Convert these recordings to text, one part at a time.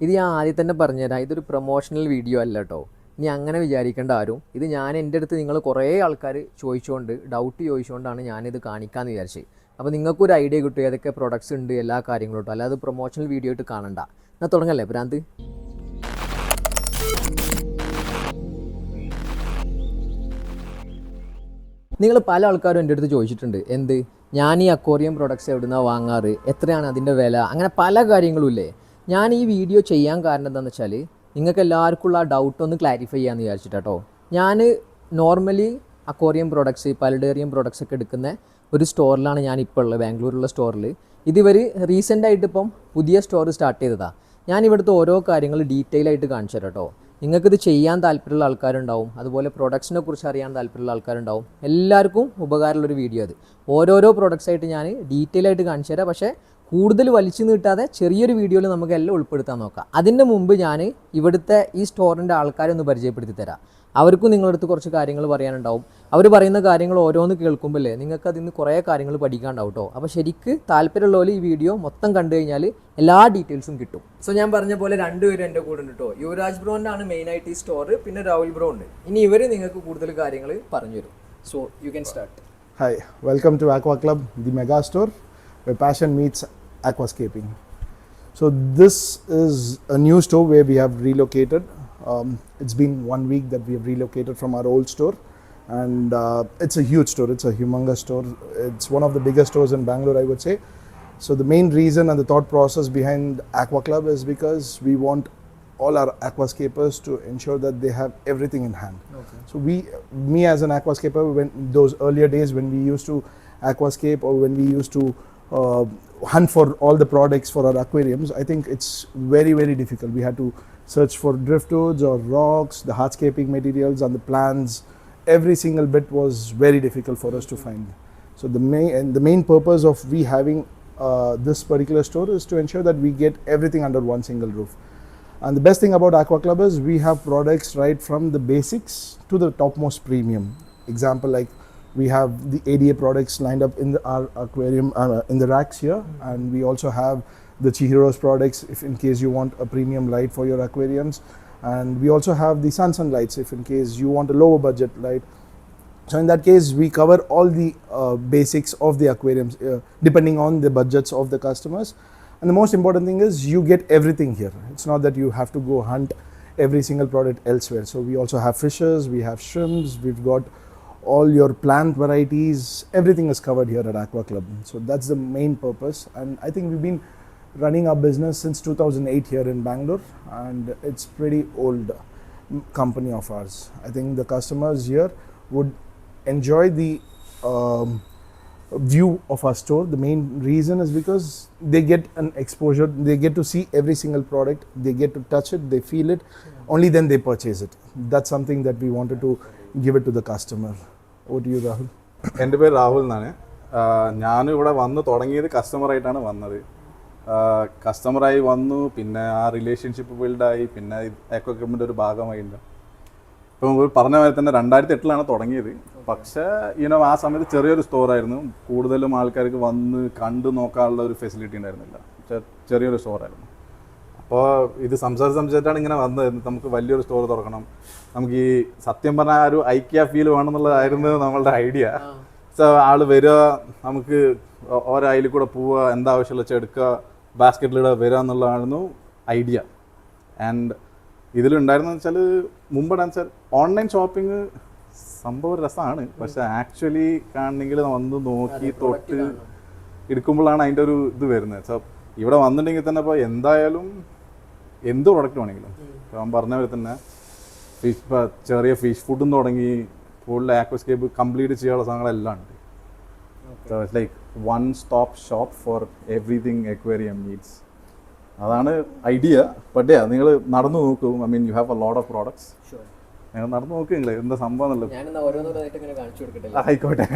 ഇത് ഞാൻ ആദ്യം തന്നെ പറഞ്ഞുതരാം. ഇതൊരു പ്രൊമോഷണൽ വീഡിയോ അല്ല കേട്ടോ ഇനി അങ്ങനെ വിചാരിക്കേണ്ട ആരും. ഇത് ഞാൻ എന്റെ അടുത്ത് നിങ്ങൾ കുറേ ആൾക്കാർ ചോദിച്ചുകൊണ്ട് ഡൗട്ട് ചോദിച്ചുകൊണ്ടാണ് ഞാനിത് കാണിക്കാമെന്ന് വിചാരിച്ചത്. അപ്പോൾ നിങ്ങൾക്കൊരു ഐഡിയ കിട്ടും ഏതൊക്കെ പ്രൊഡക്ട്സ് ഉണ്ട് എല്ലാ കാര്യങ്ങളും കേട്ടോ അല്ലാതെ പ്രൊമോഷണൽ വീഡിയോ ആയിട്ട് കാണണ്ട. എന്നാൽ തുടങ്ങല്ലേ ഭ്രാന്ത്? നിങ്ങൾ പല ആൾക്കാരും എന്റെ അടുത്ത് ചോദിച്ചിട്ടുണ്ട് എന്ത്? ഞാൻ ഈ അക്വോറിയം പ്രൊഡക്ട്സ് എവിടുന്നാണ് വാങ്ങാറ്? എത്രയാണ് അതിന്റെ വില? അങ്ങനെ പല കാര്യങ്ങളും ഇല്ലേ? ഞാൻ ഈ വീഡിയോ ചെയ്യാൻ കാരണം എന്താണെന്ന് വെച്ചാൽ നിങ്ങൾക്ക് എല്ലാവർക്കും ഉള്ള ആ ഡൗട്ട് ഒന്ന് ക്ലാരിഫൈ ചെയ്യാമെന്ന് വിചാരിച്ചിട്ട് കേട്ടോ ഞാൻ normally aquarium products paludarium products ഒക്കെ എടുക്കുന്ന ഒരു സ്റ്റോറിലാണ് ഞാൻ ഇപ്പോൾ ഉള്ളത് ബാംഗ്ലൂരിലുള്ള സ്റ്റോറിൽ ഇതിവർ റീസെന്റ് ആയിട്ട് ഇപ്പം പുതിയ സ്റ്റോർ സ്റ്റാർട്ട് ചെയ്തതാണ് ഞാൻ ഇവിടുത്തെ ഓരോ കാര്യങ്ങൾ ഡീറ്റെയിൽ ആയിട്ട് കാണിച്ചു തരാം കേട്ടോ നിങ്ങൾക്കിത് ചെയ്യാൻ താല്പര്യമുള്ള ആൾക്കാരുണ്ടാവും അതുപോലെ പ്രൊഡക്ട്സിനെ കുറിച്ച് അറിയാൻ താല്പര്യമുള്ള ആൾക്കാരുണ്ടാവും. എല്ലാവർക്കും ഉപകാരമുള്ളൊരു വീഡിയോ അത്. ഓരോരോ പ്രൊഡക്ട്സ് ആയിട്ട് ഞാൻ ഡീറ്റെയിൽ ആയിട്ട് കാണിച്ചു തരാം പക്ഷേ കൂടുതൽ വലിച്ചു നീട്ടാതെ ചെറിയൊരു വീഡിയോയിൽ നമുക്ക് എല്ലാം ഉൾപ്പെടുത്താൻ നോക്കാം. അതിന്റെ മുമ്പ് ഞാൻ ഇവിടുത്തെ ഈ സ്റ്റോറിന്റെ ആൾക്കാരെ ഒന്ന് പരിചയപ്പെടുത്തി തരാം. അവർക്കും നിങ്ങളുടെ അടുത്ത് കുറച്ച് കാര്യങ്ങൾ പറയാനുണ്ടാവും. അവർ പറയുന്ന കാര്യങ്ങൾ ഓരോന്ന് കേൾക്കുമ്പോൾ നിങ്ങൾക്ക് അതിൽ നിന്ന് കുറേ കാര്യങ്ങൾ പഠിക്കാണ്ടാവും കേട്ടോ അപ്പോൾ ശരിക്ക് താല്പര്യമുള്ളവർ ഈ വീഡിയോ മൊത്തം കണ്ടു കഴിഞ്ഞാൽ എല്ലാ ഡീറ്റെയിൽസും കിട്ടും. സോ ഞാൻ പറഞ്ഞ പോലെ രണ്ടുപേരും എന്റെ കൂടെ ഉണ്ട് കേട്ടോ യുവരാജ് ആണ് മെയിനായിട്ട് ഈ സ്റ്റോർ പിന്നെ രാഹുൽ ബ്രോ ഉണ്ട്. ഇനി ഇവർ നിങ്ങൾക്ക് കൂടുതൽ കാര്യങ്ങൾ പറഞ്ഞു തരും. So you can start hi welcome to aqua club the mega store. Where passion meets aquascaping. So, this is a new store where we have relocated. Um, it's been one week that we have relocated from our old store, and uh, it's a huge store. It's a humongous store. It's one of the biggest stores in Bangalore, I would say. So, the main reason and the thought process behind Aqua Club is because we want all our aquascapers to ensure that they have everything in hand. Okay. So we, me as an aquascaper, when those earlier days when we used to aquascape or when we used to hunt for all the products for our aquariums, I think it's very very difficult. We had to search for driftwoods or rocks, the hardscaping materials and the plants. Every single bit was very difficult for us to find. So the main and the main purpose of we having uh, this particular store is to ensure that we get everything under one single roof. And the best thing about Aqua Club is we have products right from the basics to the topmost premium. Example like we have the ADA products lined up in the, our aquarium uh, in the racks here, and we also have the Chihiro's products if in case you want a premium light for your aquariums, and we also have the Sansan lights if in case you want a lower budget light. So in that case, we cover all the uh, basics of the aquariums, uh, depending on the budgets of the customers. And the most important thing is you get everything here. It's not that you have to go hunt every single product elsewhere. So we also have fishes, we have shrimps, we've got all your plant varieties. Everything is covered here at Aqua Club. So that's the main purpose. And I think we've been running our business since 2008 here in Bangalore, and it's pretty old company of ours. I think the customers here would enjoy the um, view of our store. The main reason is because they get an exposure, they get to see every single product, they get to touch it, they feel it, only then they purchase it. That's something that we wanted to give it to the customer. You, എന്റെ പേര് രാഹുൽ എന്നാണ്. ഞാൻ ഇവിടെ വന്ന് തുടങ്ങിയത് കസ്റ്റമറായിട്ടാണ് വന്നത്. കസ്റ്റമറായി വന്നു പിന്നെ ആ റിലേഷൻഷിപ്പ് ബിൽഡായി പിന്നെ എക്വപ്മെന്റ് ഒരു ഭാഗമായിട്ടുണ്ട് ഇപ്പം പറഞ്ഞ പോലെ തന്നെ രണ്ടായിരത്തി എട്ടിലാണ് തുടങ്ങിയത്. പക്ഷേ ഇനോ ആ സമയത്ത് ചെറിയൊരു സ്റ്റോറായിരുന്നു കൂടുതലും ആൾക്കാർക്ക് വന്ന് കണ്ടു നോക്കാനുള്ള ഒരു ഫെസിലിറ്റി ഉണ്ടായിരുന്നില്ല. ചെറിയൊരു സ്റ്റോറായിരുന്നു അപ്പോൾ ഇത് സംസാരിച്ച് സംസാരിച്ചിട്ടാണ് ഇങ്ങനെ വന്നത് നമുക്ക് വലിയൊരു സ്റ്റോർ തുറക്കണം. നമുക്ക് ഈ സത്യം പറഞ്ഞാൽ ഒരു ഐക്യ ഫീൽ വേണമെന്നുള്ളതായിരുന്നു നമ്മളുടെ ഐഡിയ സോ ആൾ വരിക നമുക്ക് ഓരോ അതിൽ കൂടെ പോവുക എന്താ ആവശ്യമുള്ള എടുക്കുക ബാസ്ക്കറ്റിലൂടെ വരിക എന്നുള്ളതായിരുന്നു ഐഡിയ ആൻഡ് ഇതിലുണ്ടായിരുന്ന വെച്ചാൽ മുമ്പ് വെച്ചാൽ ഓൺലൈൻ ഷോപ്പിംഗ് സംഭവം രസമാണ്. പക്ഷെ ആക്ച്വലി കാണണമെങ്കിൽ വന്ന് നോക്കി തൊട്ട് എടുക്കുമ്പോഴാണ് അതിന്റെ ഒരു ഇത് വരുന്നത്. സോ ഇവിടെ വന്നിട്ടുണ്ടെങ്കിൽ തന്നെ ഇപ്പോൾ എന്തായാലും എന്ത് പ്രൊഡക്റ്റ് വേണമെങ്കിലും. അവൻ ഞാൻ പറഞ്ഞ പോലെ തന്നെ ഫിഷ് ചെറിയ ഫിഷ് ഫുഡും തുടങ്ങി ഫുൾ ആക്വസ്കേപ്പ് കംപ്ലീറ്റ് ചെയ്യാനുള്ള സാധനങ്ങളെല്ലാം ഉണ്ട്. Like one stop shop for everything aquarium needs അതാണ് ഐഡിയ ബട്ട് നിങ്ങൾ നടന്നു നോക്കൂ. I mean you have a lot of products ഞങ്ങൾ നടന്നു നോക്കുക നിങ്ങൾ എന്താ സംഭവം എന്നുള്ളത്? ആയിക്കോട്ടെ.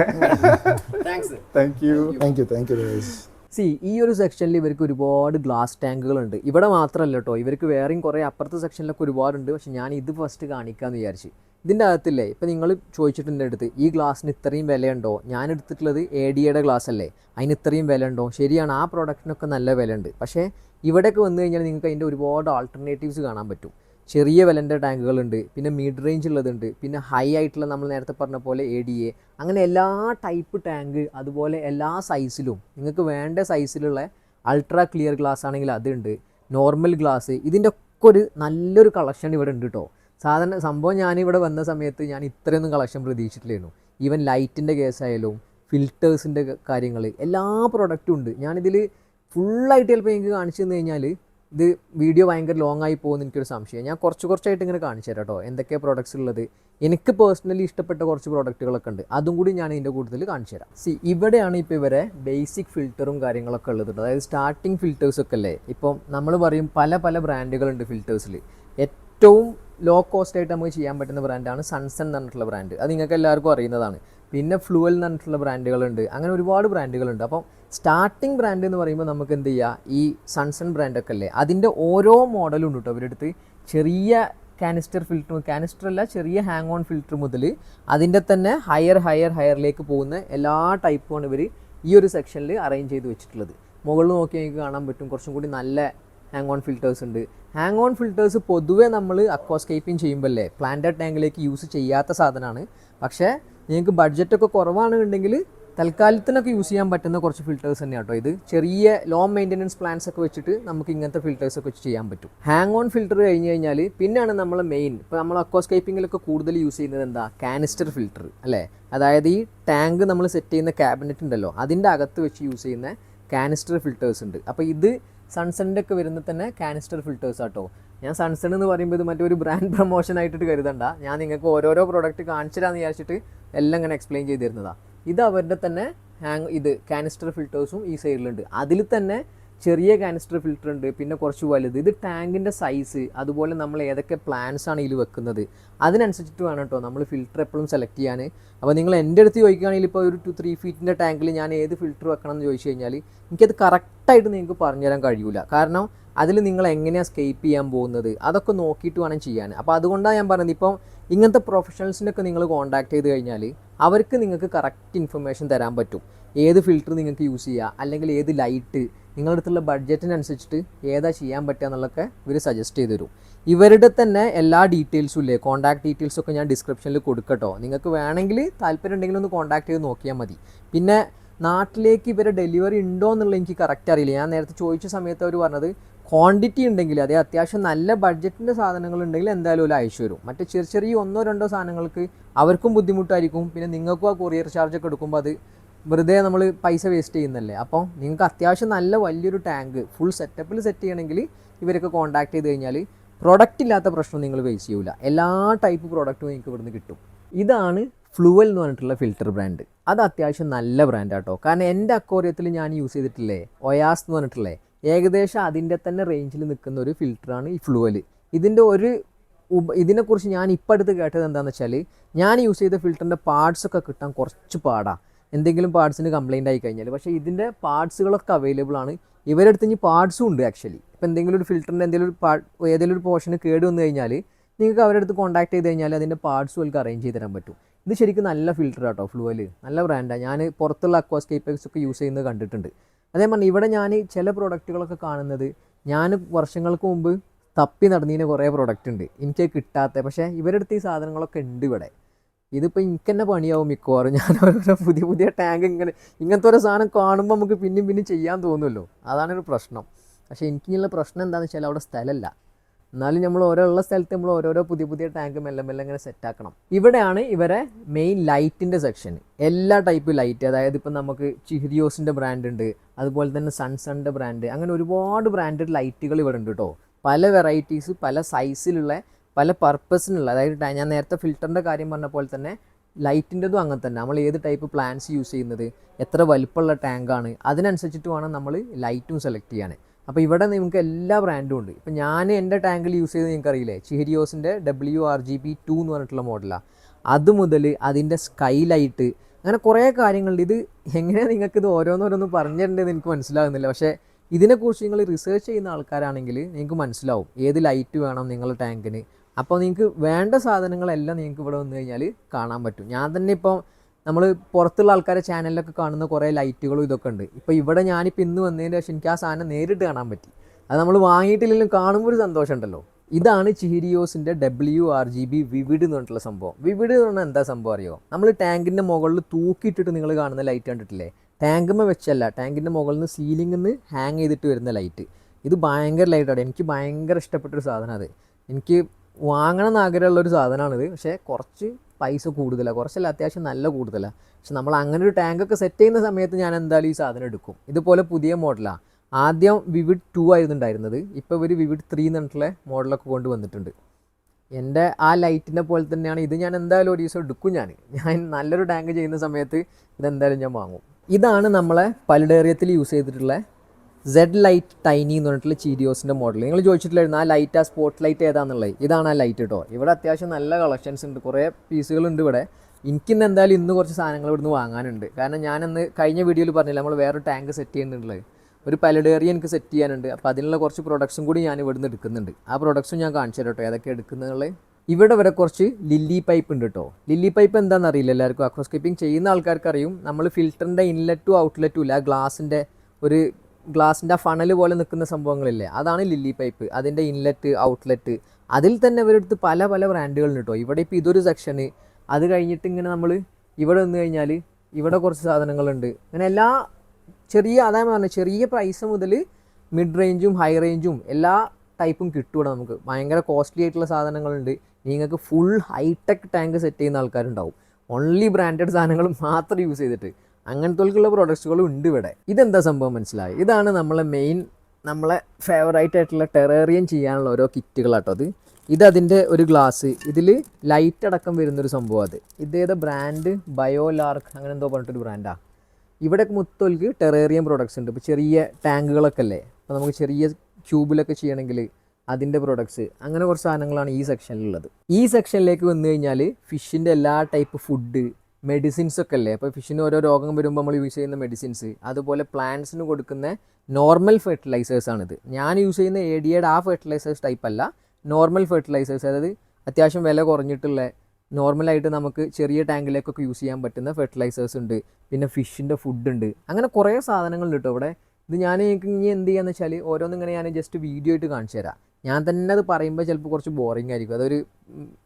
Thanks thank you thank you thank you, guys. See ഈ ഒരു സെക്ഷനിൽ ഇവർക്ക് ഒരുപാട് ഗ്ലാസ് ടാങ്കുകളുണ്ട് ഇവിടെ മാത്രമല്ല കേട്ടോ ഇവർക്ക് വേറെയും കുറേ അപ്പുറത്തെ സെക്ഷനിലൊക്കെ ഒരുപാടുണ്ട്. പക്ഷേ ഞാൻ ഇത് ഫസ്റ്റ് കാണിക്കാമെന്ന് വിചാരിച്ച്. ഇതിന്റെ അകത്തില്ലേ ഇപ്പം നിങ്ങൾ ചോദിച്ചിട്ടുണ്ട് അടുത്ത് ഈ ഗ്ലാസ്സിന് ഇത്രയും വിലയുണ്ടോ? ഞാൻ എടുത്തിട്ടുള്ളത് എ ഡി എയുടെ ഗ്ലാസ് അല്ലേ? അതിന് ഇത്രയും വില ഉണ്ടോ ശരിയാണ് ആ പ്രോഡക്റ്റിനൊക്കെ നല്ല വിലയുണ്ട്. പക്ഷേ ഇവിടെയൊക്കെ വന്നു കഴിഞ്ഞാൽ നിങ്ങൾക്ക് അതിന്റെ ഒരുപാട് ആൾട്ടർനേറ്റീവ്സ് കാണാൻ പറ്റും. ചെറിയ വിലന്റെ ടാങ്കുകളുണ്ട് പിന്നെ മിഡ് റേഞ്ച് ഉള്ളതുണ്ട് പിന്നെ ഹൈ ആയിട്ടുള്ള നമ്മൾ നേരത്തെ പറഞ്ഞ പോലെ എ ഡി എ അങ്ങനെ എല്ലാ ടൈപ്പ് ടാങ്ക് അതുപോലെ എല്ലാ സൈസിലും നിങ്ങൾക്ക് വേണ്ട സൈസിലുള്ള അൾട്രാ ക്ലിയർ ഗ്ലാസ് ആണെങ്കിൽ അതുണ്ട് നോർമൽ ഗ്ലാസ് ഇതിന്റെ ഒക്കെ ഒരു നല്ലൊരു കളക്ഷൻ ഇവിടെ ഉണ്ട് കേട്ടോ സാധാരണ സംഭവം ഞാനിവിടെ വന്ന സമയത്ത് ഞാൻ ഇത്രയൊന്നും കളക്ഷൻ പ്രതീക്ഷിച്ചിട്ടില്ലായിരുന്നു. ഈവൻ ലൈറ്റിന്റെ കേസായാലും ഫിൽറ്റേഴ്സിന്റെ കാര്യങ്ങൾ എല്ലാ പ്രൊഡക്റ്റും ഉണ്ട്. ഞാനിതിൽ ഫുള്ളായിട്ട് ചിലപ്പോൾ എനിക്ക് കാണിച്ചു തന്നു കഴിഞ്ഞാൽ ഇത് വീഡിയോ ഭയങ്കര ലോങ് ആയി പോകുമെന്ന് എനിക്കൊരു സംശയം. ഞാൻ കുറച്ച് കുറച്ചായിട്ട് ഇങ്ങനെ കാണിച്ചു തരാം കേട്ടോ എന്തൊക്കെ പ്രോഡക്റ്റ്സ് ഉള്ളത്. എനിക്ക് പേഴ്സണലി ഇഷ്ടപ്പെട്ട കുറച്ച് പ്രോഡക്റ്റുകളൊക്കെ ഉണ്ട്. അതും കൂടി ഞാൻ ഇതിന്റെ കൂട്ടത്തിൽ കാണിച്ചു തരാം. സി ഇവിടെയാണ് ഇപ്പോൾ ഇവരെ ബേസിക് ഫിൽറ്ററും കാര്യങ്ങളൊക്കെ ഉള്ളത് അതായത് സ്റ്റാർട്ടിങ് ഫിൽറ്റേഴ്സ് ഒക്കെ അല്ലേ? ഇപ്പം നമ്മൾ പറയും പല പല ബ്രാൻഡുകളുണ്ട് ഫിൽറ്റേഴ്സിൽ ഏറ്റവും ലോ കോസ്റ്റ് ആയിട്ട് നമുക്ക് ചെയ്യാൻ പറ്റുന്ന ബ്രാൻഡാണ് സൺസൺ എന്ന് പറഞ്ഞിട്ടുള്ള ബ്രാൻഡ് അത് നിങ്ങൾക്ക് എല്ലാവർക്കും അറിയുന്നതാണ്. പിന്നെ ഫ്ലുവൽ എന്ന് പറഞ്ഞിട്ടുള്ള ബ്രാൻഡുകളുണ്ട് അങ്ങനെ ഒരുപാട് ബ്രാൻഡുകളുണ്ട് അപ്പം സ്റ്റാർട്ടിംഗ് ബ്രാൻഡ് എന്ന് പറയുമ്പോൾ നമുക്ക് എന്ത് ചെയ്യുക ഈ സൺസൺ ബ്രാൻഡൊക്കെ അല്ലേ? അതിന്റെ ഓരോ മോഡലും ഉണ്ട് കേട്ടോ അവരെടുത്ത് ചെറിയ കാനിസ്റ്റർ ഫിൽറ്റർ കാനിസ്റ്റർ അല്ല ചെറിയ ഹാങ് ഓൺ ഫിൽറ്റർ മുതൽ അതിന്റെ തന്നെ ഹയർ ഹയർ ഹയറിലേക്ക് പോകുന്ന എല്ലാ ടൈപ്പുമാണ് ഇവർ ഈ ഒരു സെക്ഷനിൽ അറേഞ്ച് ചെയ്ത് വെച്ചിട്ടുള്ളത്. മുകളിൽ നോക്കി നിങ്ങൾക്ക് കാണാൻ പറ്റും. കുറച്ചും കൂടി നല്ല ഹാങ് ഓൺ ഫിൽറ്റേഴ്സ് ഉണ്ട്. ഹാങ് ഓൺ ഫിൽറ്റേഴ്സ് പൊതുവേ നമ്മൾ അക്വാസ്കേപ്പിംഗ് ചെയ്യുമ്പോൾ അല്ലേ പ്ലാന്റഡ് ടാങ്കിലേക്ക് യൂസ് ചെയ്യാത്ത സാധനമാണ് പക്ഷേ നിങ്ങൾക്ക് ബഡ്ജറ്റൊക്കെ കുറവാണെന്നുണ്ടെങ്കിൽ തൽക്കാലത്തിനൊക്കെ യൂസ് ചെയ്യാൻ പറ്റുന്ന കുറച്ച് ഫിൽറ്റേഴ്സ് തന്നെയാണ് കേട്ടോ ഇത്. ചെറിയ ലോ മെയിന്റനൻസ് പ്ലാൻസ് ഒക്കെ വെച്ചിട്ട് നമുക്ക് ഇങ്ങനത്തെ ഫിൽറ്റേഴ്സ് ഒക്കെ വെച്ച് ചെയ്യാൻ പറ്റും. ഹാങ് ഓൺ ഫിൽറ്റർ കഴിഞ്ഞ് കഴിഞ്ഞാൽ പിന്നെയാണ് നമ്മൾ മെയിൻ ഇപ്പോൾ നമ്മൾ അക്വാസ്കേപ്പിങ്ങിലൊക്കെ കൂടുതൽ യൂസ് ചെയ്യുന്നത് എന്താ? കാനിസ്റ്റർ ഫിൽറ്റർ അല്ലേ? അതായത് ഈ ടാങ്ക് നമ്മൾ സെറ്റ് ചെയ്യുന്ന ക്യാബിനറ്റ് ഉണ്ടല്ലോ അതിന്റെ അകത്ത് വെച്ച് യൂസ് ചെയ്യുന്ന കാനിസ്റ്റർ ഫിൽറ്റേഴ്സ് ഉണ്ട്. അപ്പോൾ ഇത് സൺസണിന്റെ ഒക്കെ വരുന്ന തന്നെ കാനിസ്റ്റർ ഫിൽറ്റേഴ്സ് ആട്ടോ ഞാൻ സൺസൺ എന്ന് പറയുമ്പോൾ ഇത് മറ്റൊരു ബ്രാൻഡ് പ്രൊമോഷൻ ആയിട്ട് കരുതണ്ട. ഞാൻ നിങ്ങൾക്ക് ഓരോരോ പ്രോഡക്റ്റ് കാണിച്ചിട്ടാന്ന് വിചാരിച്ചിട്ട് എല്ലാം ഇങ്ങനെ എക്സ്പ്ലെയിൻ ചെയ്ത് തരുന്നതാണ് ഇത് അവരുടെ തന്നെ ഹാങ് ഇത് കാനിസ്റ്റർ ഫിൽറ്റേഴ്സും ഈ സൈഡിലുണ്ട് അതിൽ തന്നെ ചെറിയ കാനിസ്റ്റർ ഫിൽറ്റർ ഉണ്ട് പിന്നെ കുറച്ച് വലുത്. ഇത് ടാങ്കിന്റെ സൈസ് അതുപോലെ നമ്മൾ ഏതൊക്കെ പ്ലാൻസ് ആണ് ഇതിൽ വെക്കുന്നത്. അതിനനുസരിച്ചിട്ട് വേണം കേട്ടോ നമ്മൾ ഫിൽറ്റർ എപ്പോഴും സെലക്ട് ചെയ്യാൻ അപ്പോൾ നിങ്ങൾ എന്റെ അടുത്ത് ചോദിക്കുകയാണെങ്കിൽ ഇപ്പോൾ ഒരു ടു ത്രീ ഫീറ്റിന്റെ ടാങ്കിൽ ഞാൻ ഏത് ഫിൽറ്റർ വെക്കണം എന്ന് ചോദിച്ചു കഴിഞ്ഞാൽ എനിക്കത് കറക്റ്റായിട്ട് നിങ്ങൾക്ക് പറഞ്ഞുതരാൻ കഴിയില്ല കാരണം അതിൽ നിങ്ങൾ എങ്ങനെയാണ് സ്കേപ്പ് ചെയ്യാൻ പോകുന്നത്? അതൊക്കെ നോക്കിയിട്ട് വേണം ചെയ്യാൻ. അപ്പോൾ അതുകൊണ്ടാണ് ഞാൻ പറയുന്നത് ഇപ്പം ഇങ്ങനത്തെ പ്രൊഫഷണൽസിനൊക്കെ നിങ്ങൾ കോൺടാക്ട് ചെയ്ത് കഴിഞ്ഞാൽ അവർക്ക് നിങ്ങൾക്ക് കറക്റ്റ് ഇൻഫർമേഷൻ തരാൻ പറ്റും. ഏത് ഫിൽറ്റർ നിങ്ങൾക്ക് യൂസ് ചെയ്യുക അല്ലെങ്കിൽ ഏത് ലൈറ്റ് നിങ്ങളുടെ അടുത്തുള്ള ബഡ്ജറ്റിനനുസരിച്ചിട്ട് ഏതാ ചെയ്യാൻ പറ്റുക എന്നുള്ളതൊക്കെ ഇവർ സജസ്റ്റ് ചെയ്ത് തരും. ഇവരുടെ തന്നെ എല്ലാ ഡീറ്റെയിൽസും ഇല്ലേ? കോൺടാക്ട് ഡീറ്റെയിൽസൊക്കെ ഞാൻ ഡിസ്ക്രിപ്ഷനിൽ കൊടുക്കട്ടോ. നിങ്ങൾക്ക് വേണമെങ്കിൽ താല്പര്യം ഉണ്ടെങ്കിൽ ഒന്ന് കോൺടാക്ട് ചെയ്ത് നോക്കിയാൽ മതി. പിന്നെ നാട്ടിലേക്ക് ഇവരെ ഡെലിവറി ഉണ്ടോ എന്നുള്ളത് എനിക്ക് കറക്റ്റ് അറിയില്ല. ഞാൻ നേരത്തെ ചോദിച്ച സമയത്ത് അവർ പറഞ്ഞത് ക്വാണ്ടിറ്റി ഉണ്ടെങ്കിൽ അതെ അത്യാവശ്യം നല്ല ബഡ്ജറ്റിന്റെ സാധനങ്ങൾ ഉണ്ടെങ്കിൽ എന്തായാലും ഒരു അയച്ചു വരും മറ്റേ ചെറിയ ചെറിയ ഒന്നോ രണ്ടോ സാധനങ്ങൾക്ക് അവർക്കും ബുദ്ധിമുട്ടായിരിക്കും. പിന്നെ നിങ്ങൾക്കും ആ കൊറിയർ ചാർജ് ഒക്കെ എടുക്കുമ്പോൾ അത് വെറുതെ നമ്മൾ പൈസ വേസ്റ്റ് ചെയ്യുന്നല്ലേ അപ്പോൾ നിങ്ങൾക്ക് അത്യാവശ്യം നല്ല വലിയൊരു ടാങ്ക് ഫുൾ സെറ്റപ്പിൽ സെറ്റ് ചെയ്യണമെങ്കിൽ ഇവരൊക്കെ കോൺടാക്ട് ചെയ്ത് കഴിഞ്ഞാൽ പ്രൊഡക്റ്റ് ഇല്ലാത്ത പ്രശ്നം നിങ്ങൾ ഫേസ് ചെയ്യൂല. എല്ലാ ടൈപ്പ് പ്രൊഡക്റ്റും നിങ്ങൾക്ക് ഇവിടുന്ന് കിട്ടും. ഇതാണ് ഫ്ലുവൽ എന്ന് പറഞ്ഞിട്ടുള്ള ഫിൽറ്റർ ബ്രാൻഡ് അത് അത്യാവശ്യം നല്ല ബ്രാൻഡ് കേട്ടോ കാരണം എന്റെ അക്കോറിയത്തിൽ ഞാൻ യൂസ് ചെയ്തിട്ടില്ലേ? ഒയാസ് എന്ന് പറഞ്ഞിട്ടില്ലേ? ഏകദേശം അതിന്റെ തന്നെ റേഞ്ചിൽ നിൽക്കുന്ന ഒരു ഫിൽറ്ററാണ് ഈ ഫ്ലുവൽ ഇതിന്റെ ഒരു ഇതിനെക്കുറിച്ച് ഞാൻ ഇപ്പം അടുത്ത് കേട്ടത് എന്താണെന്ന് വെച്ചാൽ ഞാൻ യൂസ് ചെയ്ത ഫിൽറ്ററിന്റെ പാർട്സ് ഒക്കെ കിട്ടാൻ കുറച്ച് പാടാണ് എന്തെങ്കിലും പാർട്സിന് കംപ്ലൈന്റ് ആയി കഴിഞ്ഞാൽ പക്ഷേ ഇതിന്റെ പാർട്സുകളൊക്കെ അവൈലബിൾ ആണ്. ഇവരുടെ ഇനി പാർട്സും ഉണ്ട് ആക്ച്വലി ഇപ്പോൾ എന്തെങ്കിലും ഒരു ഫിൽറ്ററിന്റെ എന്തെങ്കിലും ഒരു പാർട്ട് ഏതെങ്കിലും ഒരു പോർഷന് കേട് വന്നു കഴിഞ്ഞാൽ നിങ്ങൾക്ക് അവരുടെ അടുത്ത് കോൺടാക്ട് ചെയ്ത് കഴിഞ്ഞാൽ അതിന്റെ പാർട്സ് അവർക്ക് അറേഞ്ച് ചെയ്ത് തരാൻ പറ്റും. ഇത് ശരിക്കും നല്ല ഫിൽറ്റർ ആട്ടോ ഫ്ലുവൽ നല്ല ബ്രാൻഡാണ് ഞാൻ പുറത്തുള്ള അക്വാസ്കേപ്പേഴ്സ് ഒക്കെ യൂസ് ചെയ്യുന്നത് കണ്ടിട്ടുണ്ട്. അതേ ഇവിടെ ഞാൻ ചില പ്രോഡക്റ്റുകളൊക്കെ കാണുന്നത് ഞാൻ വർഷങ്ങൾക്ക് മുമ്പ് തപ്പി നടന്നതിന് കുറേ പ്രോഡക്റ്റ് ഉണ്ട്. എനിക്ക് കിട്ടാത്ത പക്ഷേ ഇവരുടെ അടുത്ത് ഈ സാധനങ്ങളൊക്കെ ഉണ്ട് ഇവിടെ. ഇതിപ്പോൾ എനിക്ക് തന്നെ പണിയാവും മിക്കവാറും. ഞാൻ ഓരോ പുതിയ പുതിയ ടാങ്ക് ഇങ്ങനെ ഇങ്ങനത്തെ ഓരോ സാധനം കാണുമ്പോൾ നമുക്ക് പിന്നെയും പിന്നെയും ചെയ്യാൻ തോന്നുമല്ലോ അതാണ് ഒരു പ്രശ്നം. പക്ഷേ എനിക്കുള്ള പ്രശ്നം എന്താണെന്ന് വെച്ചാൽ അവിടെ സ്ഥലമല്ല എന്നാലും നമ്മൾ ഓരോ ഉള്ള സ്ഥലത്ത് നമ്മൾ ഓരോരോ പുതിയ പുതിയ ടാങ്ക് മെല്ലെ മെല്ലെ ഇങ്ങനെ സെറ്റ് ആക്കണം. ഇവിടെയാണ് ഇവരെ മെയിൻ ലൈറ്റിന്റെ സെക്ഷൻ എല്ലാ ടൈപ്പ് ലൈറ്റ് അതായത് ഇപ്പം നമുക്ക് ചിഹ്രിയോസിന്റെ ബ്രാൻഡ് ഉണ്ട്. അതുപോലെ തന്നെ സൺസണിന്റെ ബ്രാൻഡ് അങ്ങനെ ഒരുപാട് ബ്രാൻഡഡ് ലൈറ്റുകൾ ഇവിടെ ഉണ്ട് കേട്ടോ പല വെറൈറ്റീസ് പല സൈസിലുള്ള പല പർപ്പസിനുള്ള അതായത് ഞാൻ നേരത്തെ ഫിൽറ്ററിന്റെ കാര്യം പറഞ്ഞ പോലെ തന്നെ ലൈറ്റിന്റെതും അങ്ങനെ തന്നെ. നമ്മൾ ഏത് ടൈപ്പ് പ്ലാൻസ് യൂസ് ചെയ്യുന്നത് എത്ര വലുപ്പമുള്ള ടാങ്കാണ് അതിനനുസരിച്ചിട്ട് വേണം നമ്മൾ ലൈറ്റും സെലക്ട് ചെയ്യാൻ അപ്പോൾ ഇവിടെ നിങ്ങൾക്ക് എല്ലാ ബ്രാൻഡും ഉണ്ട്. ഇപ്പോൾ ഞാൻ എന്റെ ടാങ്കിൽ യൂസ് ചെയ്ത് നിങ്ങൾക്ക് അറിയില്ലേ? ചിഹരിയോസിന്റെ W R G B two എന്ന് പറഞ്ഞിട്ടുള്ള മോഡലാണ് അത് മുതൽ അതിന്റെ സ്കൈ ലൈറ്റ് അങ്ങനെ കുറേ കാര്യങ്ങളുണ്ട്. ഇത് എങ്ങനെയാണ് നിങ്ങൾക്ക് ഇത് ഓരോന്നോരോന്ന് പറഞ്ഞിട്ടുണ്ടെന്ന് എനിക്ക് മനസ്സിലാകുന്നില്ല. പക്ഷേ ഇതിനെക്കുറിച്ച് നിങ്ങൾ റിസർച്ച് ചെയ്യുന്ന ആൾക്കാരാണെങ്കിൽ നിങ്ങൾക്ക് മനസ്സിലാവും. ഏത് ലൈറ്റ് വേണം നിങ്ങളുടെ ടാങ്കിന് അപ്പോൾ നിങ്ങൾക്ക് വേണ്ട സാധനങ്ങളെല്ലാം നിങ്ങൾക്ക് ഇവിടെ വന്നു കഴിഞ്ഞാൽ കാണാൻ പറ്റും. ഞാൻ തന്നെ ഇപ്പോൾ നമ്മൾ പുറത്തുള്ള ആൾക്കാരെ ചാനലിലൊക്കെ കാണുന്ന കുറേ ലൈറ്റുകളും ഇതൊക്കെ ഉണ്ട്. ഇപ്പോൾ ഇവിടെ ഞാനിപ്പോൾ ഇന്ന് വന്നതിന് ശേഷം എനിക്ക് ആ സാധനം നേരിട്ട് കാണാൻ പറ്റി. അത് നമ്മൾ വാങ്ങിയിട്ടില്ലെങ്കിലും കാണുമ്പോൾ ഒരു സന്തോഷം ഉണ്ടല്ലോ. ഇതാണ് ചിഹിരിയോസിന്റെ W R G B vivid എന്ന് പറഞ്ഞിട്ടുള്ള സംഭവം. വിവിഡ് എന്ന് പറഞ്ഞാൽ എന്താ സംഭവം അറിയോ? നമ്മൾ ടാങ്കിന്റെ മുകളിൽ തൂക്കിയിട്ടിട്ട് നിങ്ങൾ കാണുന്ന ലൈറ്റ് കണ്ടിട്ടില്ലേ? ടാങ്കുമ്മ വെച്ചല്ല ടാങ്കിന്റെ മുകളിൽ നിന്ന് സീലിംഗിൽ നിന്ന് ഹാങ് ചെയ്തിട്ട് വരുന്ന ലൈറ്റ് ഇത് ഭയങ്കര ലൈറ്റാണ് എനിക്ക് ഭയങ്കര ഇഷ്ടപ്പെട്ടൊരു സാധനം അത്. എനിക്ക് വാങ്ങണം എന്ന് ആഗ്രഹമുള്ള ഒരു സാധനമാണിത്. പക്ഷേ കുറച്ച് പൈസ കൂടുതലാണ് കുറച്ചല്ല അത്യാവശ്യം നല്ല കൂടുതലാണ് പക്ഷെ നമ്മൾ അങ്ങനെ ഒരു ടാങ്കൊക്കെ സെറ്റ് ചെയ്യുന്ന സമയത്ത് ഞാൻ എന്തായാലും ഈ സാധനം എടുക്കും. ഇതുപോലെ പുതിയ മോഡലാണ് ആദ്യം വിവിഡ് ടു ആയിരുന്നു ഉണ്ടായിരുന്നത്. ഇപ്പോൾ ഇവർ വിവിഡ് ത്രീ എന്ന് പറഞ്ഞിട്ടുള്ള മോഡലൊക്കെ കൊണ്ടുവന്നിട്ടുണ്ട് എന്റെ ആ ലൈറ്റിനെ പോലെ തന്നെയാണ്. ഇത് ഞാൻ എന്തായാലും ഒരു ദിവസം എടുക്കും ഞാൻ. ഞാൻ നല്ലൊരു ടാങ്ക് ചെയ്യുന്ന സമയത്ത് ഇതെന്തായാലും ഞാൻ വാങ്ങും. ഇതാണ് നമ്മളെ പലിഡേറിയത്തിൽ യൂസ് ചെയ്തിട്ടുള്ള സെഡ് ലൈറ്റ് ടൈനി എന്ന് പറഞ്ഞിട്ടുള്ള ചീരിയോസിന്റെ മോഡൽ നിങ്ങൾ ചോദിച്ചിട്ടില്ലായിരുന്നു ആ ലൈറ്റ് ആ സ്പോട്ട് ലൈറ്റ് ഏതാണെന്നുള്ളത് ഇതാണ് ആ ലൈറ്റ് കേട്ടോ ഇവിടെ അത്യാവശ്യം നല്ല കളക്ഷൻസ് ഉണ്ട്. കുറേ പീസുകളുണ്ട് ഇവിടെ. എനിക്കിന്ന് എന്തായാലും ഇന്ന് കുറച്ച് സാധനങ്ങൾ ഇവിടുന്ന് വാങ്ങാനുണ്ട്. കാരണം ഞാനന്ന് കഴിഞ്ഞ വീഡിയോയിൽ പറഞ്ഞില്ല നമ്മൾ വേറൊരു ടാങ്ക് സെറ്റ് ചെയ്യുന്നുണ്ടല്ലേ ഒരു പലഡേറി എനിക്ക് സെറ്റ് ചെയ്യാനുണ്ട്. അപ്പോൾ അതിനുള്ള കുറച്ച് പ്രൊഡക്ട്സും കൂടി ഞാൻ ഇവിടുന്ന് എടുക്കുന്നുണ്ട്. ആ പ്രൊഡക്ട്സും ഞാൻ കാണിച്ചു തരാം കേട്ടോ ഏതൊക്കെ എടുക്കുന്നുള്ളത് ഇവിടെ വരെ കുറച്ച് ലില്ലി പൈപ്പ് ഉണ്ട് കേട്ടോ ലില്ലി പൈപ്പ് എന്താണെന്ന് അറിയില്ല എല്ലാവർക്കും. അക്വസ്കേപ്പിംഗ് ചെയ്യുന്ന ആൾക്കാർക്ക് അറിയും. നമ്മൾ ഫിൽറ്ററിന്റെ ഇൻലെറ്റും ഔട്ട്ലെറ്റും ഇല്ല ആ ഗ്ലാസിന്റെ ഒരു ഗ്ലാസിന്റെ ഫണൽ പോലെ നിൽക്കുന്ന സംഭവങ്ങളില്ലേ? അതാണ് ലില്ലി പൈപ്പ് അതിന്റെ ഇൻലെറ്റ് ഔട്ട്ലെറ്റ് അതിൽ തന്നെ ഇവരെടുത്ത് പല പല ബ്രാൻഡുകളുണ്ട് കേട്ടോ ഇവിടെ ഇപ്പോൾ ഇതൊരു സെക്ഷന് അത് കഴിഞ്ഞിട്ട് ഇങ്ങനെ നമ്മൾ ഇവിടെ വന്നു കഴിഞ്ഞാൽ ഇവിടെ കുറച്ച് സാധനങ്ങളുണ്ട്. അങ്ങനെ എല്ലാ ചെറിയ അതാണ് പറഞ്ഞത് ചെറിയ പ്രൈസ് മുതൽ മിഡ് റേഞ്ചും ഹൈ റേഞ്ചും എല്ലാ ടൈപ്പും കിട്ടും ഇവിടെ നമുക്ക്. ഭയങ്കര കോസ്റ്റ്ലി ആയിട്ടുള്ള സാധനങ്ങളുണ്ട്. നിങ്ങൾക്ക് ഫുൾ ഹൈടെക് ടാങ്ക് സെറ്റ് ചെയ്യുന്ന ആൾക്കാരുണ്ടാവും. ഓൺലി ബ്രാൻഡഡ് സാധനങ്ങൾ മാത്രം യൂസ് ചെയ്തിട്ട്. അങ്ങനത്തെ പ്രൊഡക്ട്സുകളും ഉണ്ട് ഇവിടെ. ഇതെന്താ സംഭവം മനസ്സിലായി? ഇതാണ് നമ്മളെ മെയിൻ നമ്മളെ ഫേവറേറ്റ് ആയിട്ടുള്ള ടെററിയം ചെയ്യാനുള്ള ഓരോ കിറ്റുകളാട്ടോ അത്. ഇത് അതിന്റെ ഒരു ഗ്ലാസ് ഇതിൽ ലൈറ്റ് അടക്കം വരുന്നൊരു സംഭവം അത്. ഇതേത് ബ്രാൻഡ് ബയോലാർക്ക് അങ്ങനെ എന്തോ പറഞ്ഞിട്ടൊരു ബ്രാൻഡാണ് ഇവിടെ മുത്തൊൽക്ക് ടെറേറിയം പ്രോഡക്ട്സ് ഉണ്ട്. ഇപ്പോൾ ചെറിയ ടാങ്കുകളൊക്കെ അല്ലേ? അപ്പോൾ നമുക്ക് ചെറിയ ക്യൂബിലൊക്കെ ചെയ്യണമെങ്കിൽ അതിന്റെ പ്രോഡക്ട്സ് അങ്ങനെ കുറച്ച് സാധനങ്ങളാണ് ഈ സെക്ഷനിലുള്ളത് ഈ സെക്ഷനിലേക്ക് വന്നു കഴിഞ്ഞാൽ ഫിഷിന്റെ എല്ലാ ടൈപ്പ് ഫുഡ് മെഡിസിൻസ് ഒക്കെ അല്ലേ അപ്പോൾ ഫിഷിന് ഓരോ രോഗം വരുമ്പോൾ നമ്മൾ യൂസ് ചെയ്യുന്ന മെഡിസിൻസ് അതുപോലെ പ്ലാന്റ്സിന് കൊടുക്കുന്ന നോർമൽ ഫെർട്ടിലൈസേഴ്സ് ആണിത്. ഞാൻ യൂസ് ചെയ്യുന്ന എ ഡിയുടെ ആ ഫെർട്ടിലൈസേഴ്സ് ടൈപ്പ് അല്ല. നോർമൽ ഫെർട്ടിലൈസേഴ്സ് അതായത് അത്യാവശ്യം വില കുറഞ്ഞിട്ടുള്ള നോർമലായിട്ട് നമുക്ക് ചെറിയ ടാങ്കിലേക്കൊക്കെ യൂസ് ചെയ്യാൻ പറ്റുന്ന ഫെർട്ടിലൈസേഴ്സ് ഉണ്ട്. പിന്നെ ഫിഷിന്റെ ഫുഡ് ഉണ്ട്. അങ്ങനെ കുറേ സാധനങ്ങളുണ്ട് കേട്ടോ ഇവിടെ. ഇത് ഞാൻ എനിക്ക് ഇനി എന്ത് ചെയ്യാന്ന് വെച്ചാൽ ഓരോന്നും ഇങ്ങനെ ഞാൻ ജസ്റ്റ് വീഡിയോ ആയിട്ട് കാണിച്ചു തരാം. ഞാൻ തന്നെ അത് പറയുമ്പോൾ ചിലപ്പോൾ കുറച്ച് ബോറിംഗ് ആയിരിക്കും. അതൊരു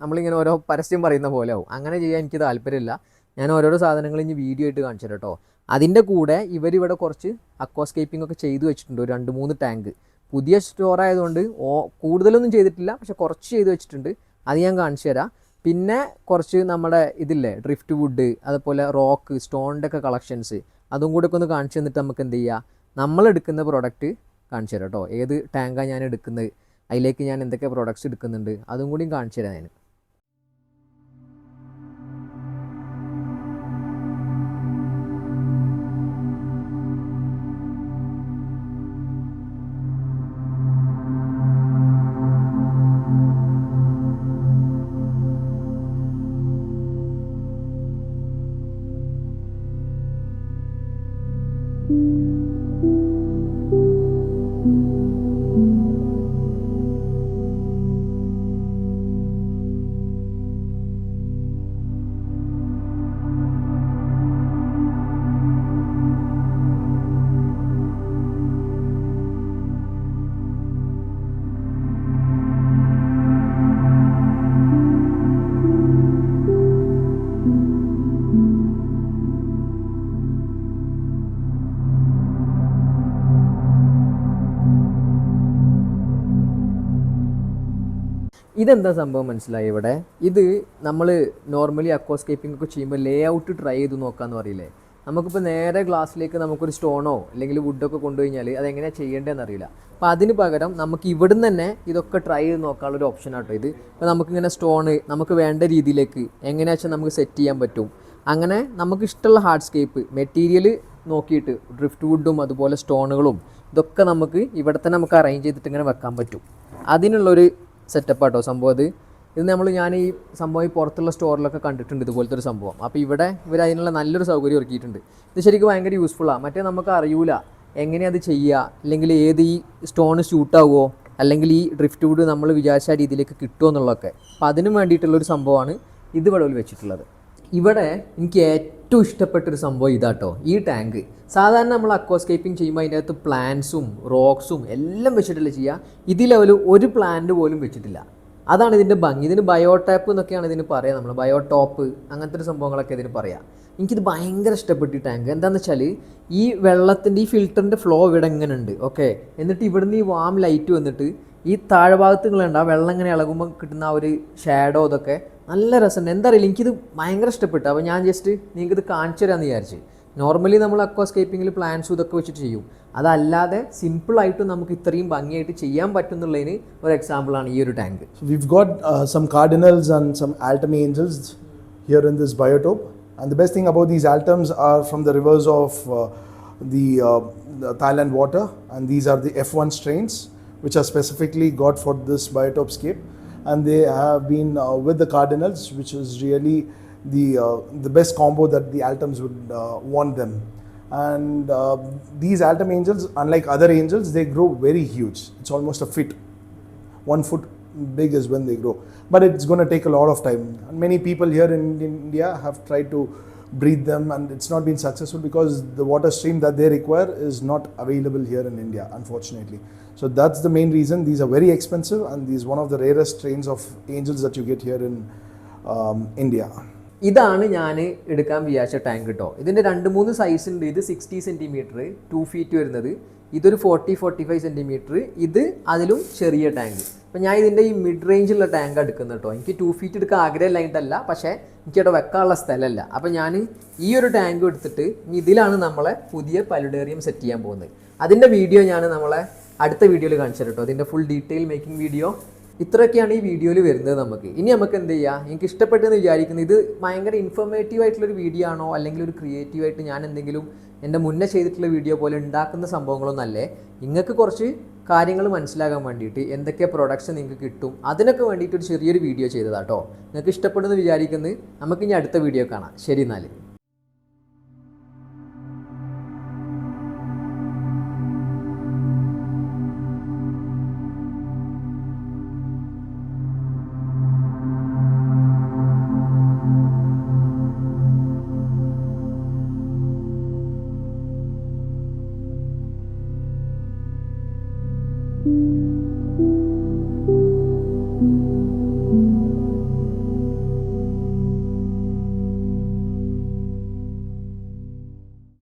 നമ്മളിങ്ങനെ ഓരോ പരസ്യം പറയുന്ന പോലെ ആവും. അങ്ങനെ ചെയ്യാൻ എനിക്ക് താല്പര്യമില്ല. ഞാൻ ഓരോരോ സാധനങ്ങൾ ഇനി വീഡിയോ ആയിട്ട് കാണിച്ചു കേട്ടോ അതിന്റെ കൂടെ ഇവരിവിടെ കുറച്ച് അക്വാസ്കേപ്പിംഗ് ഒക്കെ ചെയ്തു വെച്ചിട്ടുണ്ട്. ഒരു രണ്ട് മൂന്ന് ടാങ്ക് പുതിയ സ്റ്റോർ ആയതുകൊണ്ട് ഓ കൂടുതലൊന്നും ചെയ്തിട്ടില്ല. പക്ഷെ കുറച്ച് ചെയ്തു വെച്ചിട്ടുണ്ട്. അത് ഞാൻ കാണിച്ചു തരാം. പിന്നെ കുറച്ച് നമ്മുടെ ഇതില്ലേ ഡ്രിഫ്റ്റ് വുഡ് അതുപോലെ റോക്ക് സ്റ്റോണിന്റെ ഒക്കെ കളക്ഷൻസ് അതും കൂടെ ഒക്കെ ഒന്ന് കാണിച്ചു തന്നിട്ട് നമുക്ക് എന്ത് ചെയ്യുക നമ്മൾ എടുക്കുന്ന പ്രോഡക്റ്റ് കാണിച്ചു തരാം കേട്ടോ ഏത് ടാങ്കാണ് ഞാൻ എടുക്കുന്നത്? അതിലേക്ക് ഞാൻ എന്തൊക്കെ പ്രോഡക്റ്റ്സ് എടുക്കുന്നുണ്ട്? അതും കൂടിയും കാണിച്ചു തരാം ഞാൻ. ഇതെന്താ സംഭവം മനസ്സിലായി ഇവിടെ? ഇത് നമ്മൾ നോർമലി അക്വാസ്കേപ്പിംഗ് ഒക്കെ ചെയ്യുമ്പോൾ ലേ ഔട്ട് ട്രൈ ചെയ്ത് നോക്കാമെന്ന് പറയില്ലേ? നമുക്കിപ്പോൾ നേരെ ഗ്ലാസ്സിലേക്ക് നമുക്കൊരു സ്റ്റോണോ അല്ലെങ്കിൽ വുഡൊക്കെ കൊണ്ടുകഴിഞ്ഞാൽ അതെങ്ങനെയാണ് ചെയ്യേണ്ടതെന്ന് അറിയില്ല. അപ്പോൾ അതിന് പകരം നമുക്ക് ഇവിടുന്ന് തന്നെ ഇതൊക്കെ ട്രൈ ചെയ്ത് നോക്കാനുള്ളൊരു ഓപ്ഷൻ ആട്ടോ ഇത്. ഇപ്പോൾ നമുക്കിങ്ങനെ സ്റ്റോണ് നമുക്ക് വേണ്ട രീതിയിലേക്ക് എങ്ങനെയാ വെച്ചാൽ നമുക്ക് സെറ്റ് ചെയ്യാൻ പറ്റും. അങ്ങനെ നമുക്ക് ഇഷ്ടമുള്ള ഹാർഡ്സ്കേപ്പ് മെറ്റീരിയൽ നോക്കിയിട്ട് ഡ്രിഫ്റ്റ് വുഡും അതുപോലെ സ്റ്റോണുകളും ഇതൊക്കെ നമുക്ക് ഇവിടെ തന്നെ നമുക്ക് അറേഞ്ച് ചെയ്തിട്ട് ഇങ്ങനെ വെക്കാൻ പറ്റും. അതിനുള്ളൊരു സെറ്റപ്പ് ആട്ടോ സംഭവം അത്. ഇത് നമ്മൾ ഞാൻ ഈ സംഭവം ഈ പുറത്തുള്ള സ്റ്റോറിലൊക്കെ കണ്ടിട്ടുണ്ട് ഇതുപോലത്തെ ഒരു സംഭവം. അപ്പോൾ ഇവിടെ ഇവർ അതിനുള്ള നല്ലൊരു സൗകര്യം ഒരുക്കിയിട്ടുണ്ട്. ഇത് ശരിക്കും ഭയങ്കര യൂസ്ഫുള്ളാണ് മറ്റേ നമുക്ക് അറിയൂല എങ്ങനെയത് ചെയ്യുക അല്ലെങ്കിൽ ഏത് ഈ സ്റ്റോൺ ഷൂട്ടാവുമോ അല്ലെങ്കിൽ ഈ ഡ്രിഫ്റ്റ് വുഡ് നമ്മൾ വിചാരിച്ച രീതിയിലേക്ക് കിട്ടുമോ എന്നുള്ളതൊക്കെ. അപ്പോൾ അതിനും വേണ്ടിയിട്ടുള്ളൊരു സംഭവമാണ് ഇത് വെളവിൽ വെച്ചിട്ടുള്ളത്. ഇവിടെ എനിക്ക് ഏറ്റവും ഇഷ്ടപ്പെട്ടൊരു സംഭവം ഇതാട്ടോ. ഈ ടാങ്ക്. സാധാരണ നമ്മൾ അക്വാസ്കേപ്പിംഗ് ചെയ്യുമ്പോൾ അതിന്റെ അകത്ത് പ്ലാന്റ്സും റോക്സും എല്ലാം വെച്ചിട്ടല്ലേ ചെയ്യുക. ഇതിൽ അവർ ഒരു പ്ലാന്റ് പോലും വെച്ചിട്ടില്ല. അതാണ് ഇതിന്റെ ഭംഗി. ഇതിന് ബയോടാപ്പ് എന്നൊക്കെയാണ് ഇതിന് പറയുക നമ്മൾ. ബയോടോപ്പ് അങ്ങനത്തെ ഒരു സംഭവങ്ങളൊക്കെ ഇതിന് പറയാം. എനിക്കിത് ഭയങ്കര ഇഷ്ടപ്പെട്ടു ഈ ടാങ്ക്. എന്താണെന്ന് വെച്ചാൽ ഈ വെള്ളത്തിന്റെ ഈ ഫിൽറ്ററിന്റെ ഫ്ലോ ഇവിടെ എങ്ങനെ ഉണ്ട്. ഓക്കെ? എന്നിട്ട് ഇവിടുന്ന് ഈ വാം ലൈറ്റ് വന്നിട്ട് ഈ താഴ്ഭാഗത്ത് നിങ്ങളുണ്ട് ആ വെള്ളം ഇങ്ങനെ ഇളകുമ്പോൾ കിട്ടുന്ന ആ ഒരു ഷാഡോ ഇതൊക്കെ നല്ല രസമുണ്ട് എന്താ അറിയില്ല എനിക്കിത് ഭയങ്കര ഇഷ്ടപ്പെട്ടു അപ്പോൾ ഞാൻ ജസ്റ്റ് നിങ്ങൾക്ക് ഇത് കാണിച്ചു തരാമെന്ന് വിചാരിച്ച് നോർമലി നമ്മൾ അക്വാസ്കേപ്പിങ്ങിൽ പ്ലാന്റ്സും ഇതൊക്കെ വെച്ചിട്ട് ചെയ്യും അതല്ലാതെ സിമ്പിളായിട്ടും നമുക്ക് ഇത്രയും ഭംഗിയായിട്ട് ചെയ്യാൻ പറ്റുന്നുള്ളതിന് ഒരു എക്സാമ്പിളാണ് ഈ ഒരു tank So we've got uh, some cardinals and some altum angels here in this biotope. And the best thing about these altums are from the rivers of uh, the, uh, the Thailand water, and these are the F1 strains, which are specifically got And they have been uh, with the cardinals, which is really the uh, the best combo that the altums would uh, want them. And these altum angels, unlike other angels, they grow very huge. It's almost a fit one foot big is when they grow but it's going to take a lot of time many people here in india have tried to breed them and it's not been successful because the water stream that they require is not available here in india unfortunately so that's the main reason these are very expensive and these one of the rarest strains of angels that you get here in um, india ഇതാണ് ഞാൻ എടുക്കാൻ വിചാരിച്ച tank കേട്ടോ ഇതിന്റെ രണ്ട് മൂന്ന് size ഉണ്ട് ഇത് സിക്സ്റ്റി സെന്റിമീറ്റർ ടു ഫീറ്റ് വരുന്നത് ഇതൊരു ഫോർട്ടി ഫോർട്ടി ഫൈവ് സെന്റിമീറ്റർ ഇത് അതിലും ചെറിയ ടാങ്ക് അപ്പം ഞാൻ ഇതിന്റെ ഈ മിഡ് റേഞ്ചിലുള്ള ടാങ്ക് എടുക്കുന്നത് കേട്ടോ എനിക്ക് ടു ഫീറ്റ് എടുക്കാൻ ആഗ്രഹമില്ലായിട്ടല്ല പക്ഷേ എനിക്ക് അവിടെ വെക്കാനുള്ള സ്ഥലമല്ല. അപ്പോൾ ഞാൻ ഈ ഒരു ടാങ്ക് എടുത്തിട്ട് ഇതിലാണ് നമ്മളെ പുതിയ പലുഡേറിയം സെറ്റ് ചെയ്യാൻ പോകുന്നത്. അതിന്റെ വീഡിയോ ഞാൻ നമ്മളെ അടുത്ത വീഡിയോയിൽ കാണിച്ചു കേട്ടോ അതിന്റെ ഫുൾ ഡീറ്റെയിൽ മേക്കിംഗ് വീഡിയോ ഇത്രയൊക്കെയാണ് ഈ വീഡിയോയിൽ വരുന്നത് നമുക്ക്. ഇനി നമുക്ക് എന്ത് ചെയ്യാം? എനിക്ക് ഇഷ്ടപ്പെട്ടെന്ന് വിചാരിക്കുന്നു ഇത് ഭയങ്കര ഇൻഫോർമേറ്റീവ് ആയിട്ടുള്ളൊരു വീഡിയോ ആണോ? അല്ലെങ്കിൽ ഒരു ക്രിയേറ്റീവ് ആയിട്ട് ഞാൻ എന്തെങ്കിലും എന്റെ മുന്നേ ചെയ്തിട്ടുള്ള വീഡിയോ പോലെ ഉണ്ടാക്കുന്ന സംഭവങ്ങളൊന്നല്ലേ? നിങ്ങൾക്ക് കുറച്ച് കാര്യങ്ങൾ മനസ്സിലാകാൻ വേണ്ടിയിട്ട് എന്തൊക്കെ പ്രൊഡക്ട്സ് നിങ്ങൾക്ക് കിട്ടും അതിനൊക്കെ വേണ്ടിയിട്ട് ഒരു ചെറിയൊരു വീഡിയോ ചെയ്തതാട്ടോ. നിങ്ങൾക്ക് ഇഷ്ടപ്പെടുന്നത് വിചാരിക്കുന്നത് നമുക്ക് ഇനി അടുത്ത വീഡിയോ കാണാം. ശരി എന്നാൽ